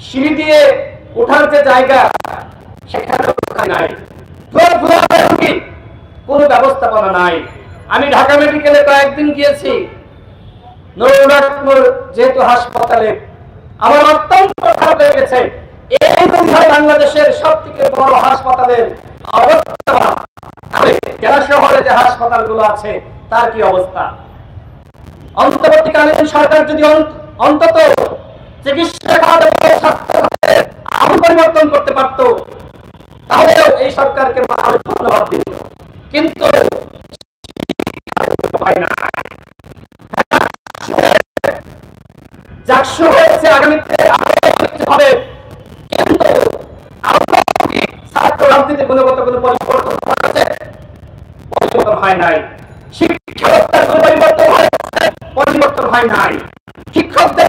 সিঁড়ি দিয়ে ওঠার যে জায়গা সেখানে নাই। কোনো ব্যবস্থাপনা নাই। আমি ঢাকা মেডিকেলে কয়েকদিন গিয়েছি। নবরত্নর যেহেতু হাসপাতালে, আমার অত্যন্ত খারাপ লেগেছে। এই বোধহয় বাংলাদেশের সব থেকে বড় হাসপাতালের অবস্থা। শহরে যে হাসপাতালগুলো আছে, তার কি অবস্থা? অন্তর্বর্তীকালীন সরকার যদি অন্ত- অন্তত চিকিৎসা খাতে পরিবর্তন করতে পারতো তাহলে এই সরকারকে মানুষ ধন্যবাদ দিত। কিন্তু পরিবর্তন হয় নাই? শিক্ষা ব্যবস্থার কোনো পরিবর্তন পরিবর্তন হয় নাই। শিক্ষকদের